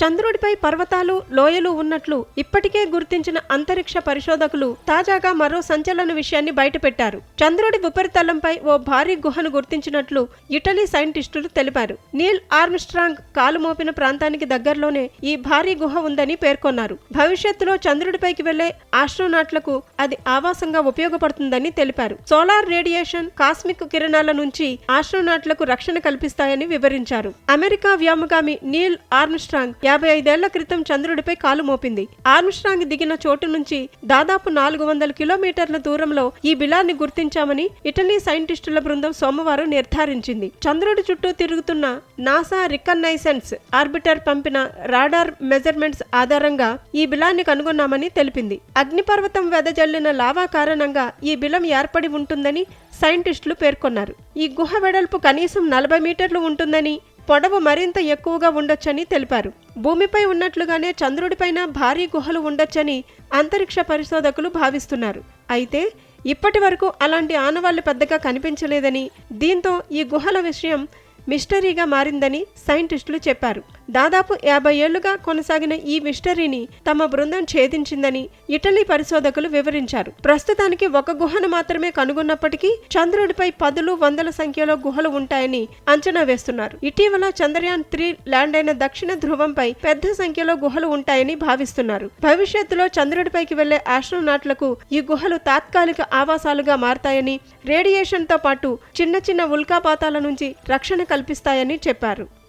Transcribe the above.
చంద్రుడిపై పర్వతాలు లోయలు ఉన్నట్లు ఇప్పటికే గుర్తించిన అంతరిక్ష పరిశోధకులు తాజాగా మరో సంచలన విషయాన్ని బయటపెట్టారు. చంద్రుడి ఉపరితలంపై ఓ భారీ గుహను గుర్తించినట్లు ఇటలీ సైంటిస్టులు తెలిపారు. నీల్ ఆర్మ్స్ట్రాంగ్ కాలు మోపిన ప్రాంతానికి దగ్గరలోనే ఈ భారీ గుహ ఉందని పేర్కొన్నారు. భవిష్యత్తులో చంద్రుడిపైకి వెళ్ళే ఆస్ట్రోనాట్లకు అది ఆవాసంగా ఉపయోగపడుతుందని తెలిపారు. సోలార్ రేడియేషన్ కాస్మిక్ కిరణాల నుంచి ఆస్ట్రోనాట్లకు రక్షణ కల్పిస్తాయని వివరించారు. అమెరికా వ్యోమగామి నీల్ ఆర్మ్స్ట్రాంగ్ యాభై ఐదేళ్ళ క్రితం చంద్రుడిపై కాలు మోపింది. ఆర్మ్స్ట్రాంగ్ దిగిన చోటు నుంచి దాదాపు నాలుగు వందల కిలోమీటర్ల దూరంలో ఈ బిలాన్ని గుర్తించామని ఇటలీ సైంటిస్టుల బృందం సోమవారం నిర్ధారించింది. చంద్రుడి చుట్టూ తిరుగుతున్న నాసా రికన్నైసెన్స్ ఆర్బిటర్ పంపిన రాడార్ మెజర్మెంట్స్ ఆధారంగా ఈ బిలాన్ని కనుగొన్నామని తెలిపింది. అగ్నిపర్వతం వెదజల్లిన లావా కారణంగా ఈ బిలం ఏర్పడి ఉంటుందని సైంటిస్టులు పేర్కొన్నారు. ఈ గుహ వెడల్పు కనీసం నలభై మీటర్లు ఉంటుందని పొడవు మరింత ఎక్కువగా ఉండొచ్చని తెలిపారు. భూమిపై ఉన్నట్లుగానే చంద్రుడిపైన భారీ గుహలు ఉండొచ్చని అంతరిక్ష పరిశోధకులు భావిస్తున్నారు. అయితే ఇప్పటి వరకు అలాంటి ఆనవాళ్ళు పెద్దగా కనిపించలేదని దీంతో ఈ గుహల విషయం మిస్టరీగా మారిందని సైంటిస్టులు చెప్పారు. దాదాపు యాభై ఏళ్ళుగా కొనసాగిన ఈ మిస్టరీని తమ బృందం ఛేదించిందని ఇటలీ పరిశోధకులు వివరించారు. ప్రస్తుతానికి ఒక గుహను మాత్రమే కనుగొన్నప్పటికీ చంద్రుడిపై పదులు వందల సంఖ్యలో గుహలు ఉంటాయని అంచనా వేస్తున్నారు. ఇటీవల చంద్రయాన్ త్రీ ల్యాండ్ అయిన దక్షిణ ధ్రువంపై పెద్ద సంఖ్యలో గుహలు ఉంటాయని భావిస్తున్నారు. భవిష్యత్తులో చంద్రుడిపైకి వెళ్ళే ఆస్ట్రోనాట్లకు ఈ గుహలు తాత్కాలిక ఆవాసాలుగా మారతాయని రేడియేషన్తో పాటు చిన్న చిన్న ఉల్కాపాతాల నుంచి రక్షణ కల్పిస్తాయని చెప్పారు.